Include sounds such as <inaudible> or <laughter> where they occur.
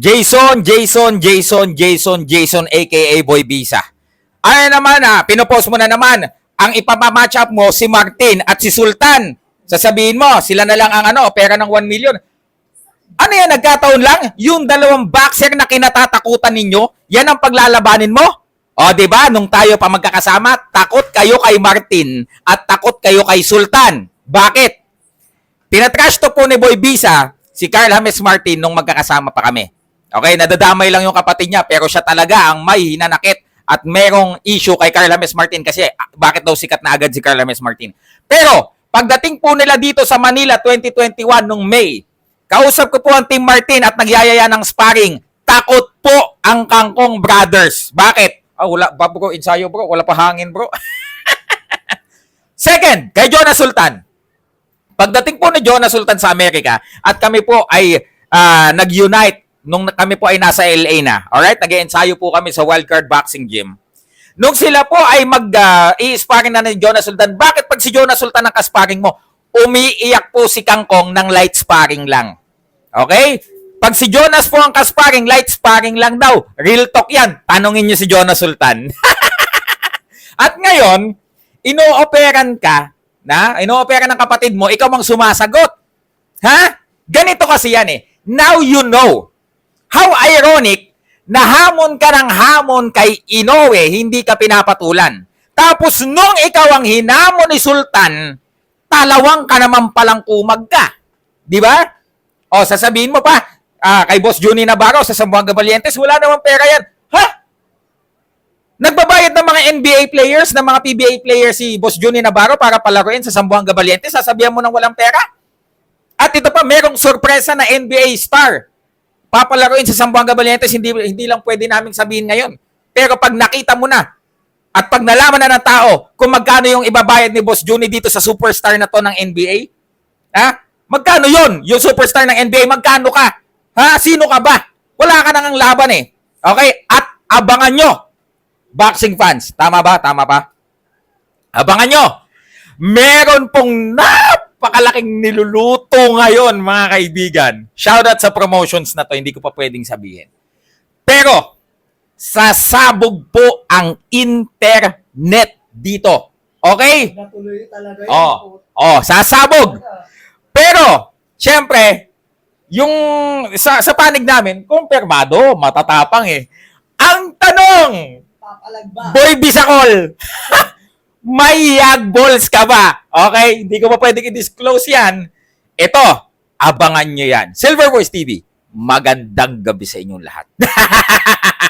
Jason, Jason, Jason, Jason, Jason, aka Boy Bisa. Ano naman ah, pinopost mo na naman, ang ipapamatch up mo si Martin at si Sultan. Sasabihin mo, sila na lang ang ano, pera ng 1 million. Ano yan, nagkataon lang? Yung dalawang boxer na kinatatakutan ninyo, yan ang paglalabanin mo? O, di ba? Nung tayo pa magkakasama, takot kayo kay Martin at takot kayo kay Sultan. Bakit? Tinatrash to po ni Boy Bisa si Carl James Martin nung magkakasama pa kami. Okay, nadadamay lang yung kapatid niya pero siya talaga ang may hinanakit at merong issue kay Carl James Martin kasi ah, bakit daw sikat na agad si Carl James Martin. Pero pagdating po nila dito sa Manila 2021 nung May, kausap ko po ang Team Martin at nagyayaya ng sparring. Takot po ang Kangkong Brothers. Bakit? Ah, wala ba bro, ensayo bro, wala pa hangin bro. <laughs> Second, kay Jonas Sultan. Pagdating po ni Jonas Sultan sa Amerika at kami po ay ah, nag-unite nung kami po ay nasa LA na. Alright? Nag-ensayo po kami sa Wildcard Boxing Gym. Nung sila po ay mag uh, i-sparring na ni Jonas Sultan, bakit pag si Jonas Sultan ang kasparring mo, umiiyak po si Kangkong ng light sparring lang? Okay? Pag si Jonas po ang kasparring, light sparring lang daw. Real talk yan. Tanungin niyo si Jonas Sultan. <laughs> At ngayon, inooperan ka, na, inooperan ng kapatid mo, ikaw ang sumasagot. Ha? Ganito kasi yan eh. Now you know. How ironic na hamon ka ng hamon kay Inoue, hindi ka pinapatulan. Tapos nung ikaw ang hinamon ni Sultan, talawang ka naman palang kumag ka. Di ba? O, sasabihin mo pa, ah, kay Boss Juni Navarro sa Zamboanga Valientes, wala namang pera yan. Ha? Nagbabayad ng mga NBA players, ng mga PBA players si Boss Juni Navarro para palaruin sa Zamboanga Valientes, sasabihan mo ng walang pera? At ito pa, merong sorpresa na NBA star. Papalaruin sa Zamboanga Valientes, hindi, hindi lang pwede naming sabihin ngayon. Pero pag nakita mo na, at pag nalaman na ng tao kung magkano yung ibabayad ni Boss Juni dito sa superstar na to ng NBA, ha? Magkano yon? Yung superstar ng NBA, magkano ka? Ha? Sino ka ba? Wala ka nang laban eh. Okay? At abangan nyo, boxing fans. Tama ba? Tama ba? Abangan nyo. Meron pong napakalaking niluluto ngayon, mga kaibigan. Shoutout sa promotions na to, hindi ko pa pwedeng sabihin. Pero, sasabog po ang internet dito. Okay? Natuloy talaga yun. Oh, oh, sasabog. Pero, syempre, yung sa, sa panig namin, kumpirmado, matatapang eh. Ang tanong, Papalag ba? Boy Bisacol, <laughs> may yag balls ka ba? Okay, hindi ko pa pwedeng i-disclose yan. Ito, abangan nyo yan. Silver Voice TV, magandang gabi sa inyong lahat. <laughs>